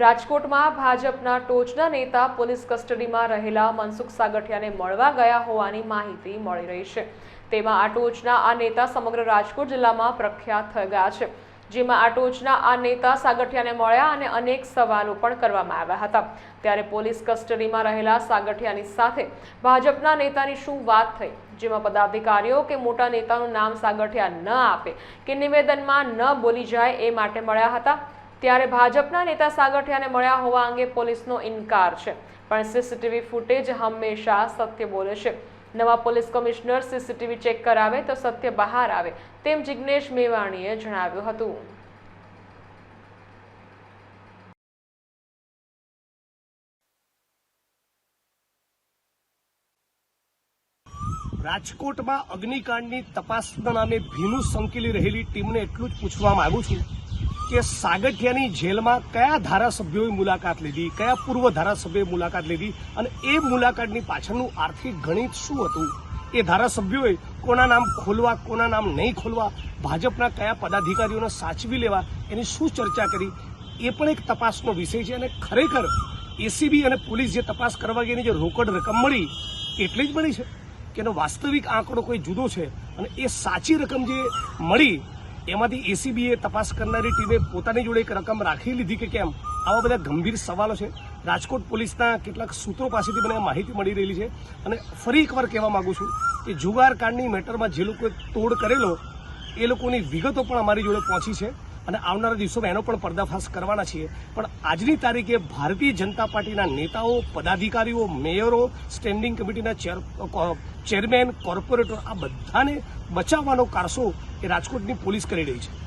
રાજકોટમાં ભાજપના ટોચના નેતા પોલીસ કસ્ટડીમાં રહેલા મનસુખ સાગઠિયાને મળવા ગયા હોવાની માહિતી મળી રહી છે. તેમાં આ ટોચના આ નેતા સમગ્ર રાજકોટ જિલ્લામાં પ્રખ્યાત થઈ ગયા છે. જેમાં આ ટોચના આ નેતા સાગઠિયાને મળ્યા અને અનેક સવાલો પણ કરવામાં આવ્યા હતા. ત્યારે પોલીસ કસ્ટડીમાં રહેલા સાગઠિયાની સાથે ભાજપના નેતાની શું વાત થઈ? જેમાં પદાધિકારીઓ કે મોટા નેતાનું નામ સાગઠિયા ન આપે કે નિવેદનમાં ન બોલી જાય એ માટે મળ્યા હતા. ત્યારે ભાજપના નેતા સાગઠિયાને મળ્યા હોવા અંગે પોલીસનો ઇનકાર છે. પણ સીસીટીવી ફૂટેજ હંમેશા સત્ય બોલે છે. નવા પોલીસ કમિશનર સીસીટીવી ચેક કરાવે તો સત્ય બહાર આવે તેમ જિજ્ઞેશ મેવાણીએ જણાવ્યું હતું. રાજકોટમાં અગ્નિકાંડની તપાસના નામે ભીનું સંકેલી રહેલી ટીમને એટલું જ પૂછવા માંગુ છું. કે સાગઠિયાની જેલમાં કયા ધારાસભ્યોએ મુલાકાત લીધી, કયા પૂર્વ ધારાસભ્યોએ મુલાકાત લીધી અને એ મુલાકાતની પાછળનું આર્થિક ગણિત શું હતું? એ ધારાસભ્યોએ કોના નામ ખોલવા, કોના નામ નહીં ખોલવા, ભાજપના કયા પદાધિકારીઓને સાચવી લેવા એની શું ચર્ચા કરી? એ પણ એક તપાસનો વિષય છે અને ખરેખર એસીબી અને પોલીસ જે તપાસ કરવા ગઈ એની જે રોકડ રકમ મળી, એટલી જ મળી છે? કે એનો વાસ્તવિક આંકડો કોઈ જુદો છે અને એ સાચી રકમ જે મળી એમાંથી એસીબીએ તપાસ કરનારી ટીમે પોતાની જોડે એક રકમ રાખી લીધી કે કેમ? આવા બધા ગંભીર સવાલો છે. રાજકોટ પોલીસના કેટલાક સૂત્રો પાસેથી મને માહિતી મળી રહેલી છે. અને ફરી એકવાર કહેવા માગું છું કે જુગારકાંડની મેટરમાં જે લોકોએ તોડ કરેલો, એ લોકોની વિગતો પણ અમારી જોડે પહોંચી છે. અને આવનારા દિવસોમાં એનો પણ પર્દાફાશ કરવાના છીએ. પણ આજની તારીખે ભારતીય જનતા પાર્ટીના નેતાઓ, પદાધિકારીઓ, મેયરો, સ્ટેન્ડિંગ કમિટીના ચેર ચેરમેન, કોર્પોરેટર આ બધાને બચાવવાનો કારસો એ રાજકોટની પોલીસ કરી રહી છે.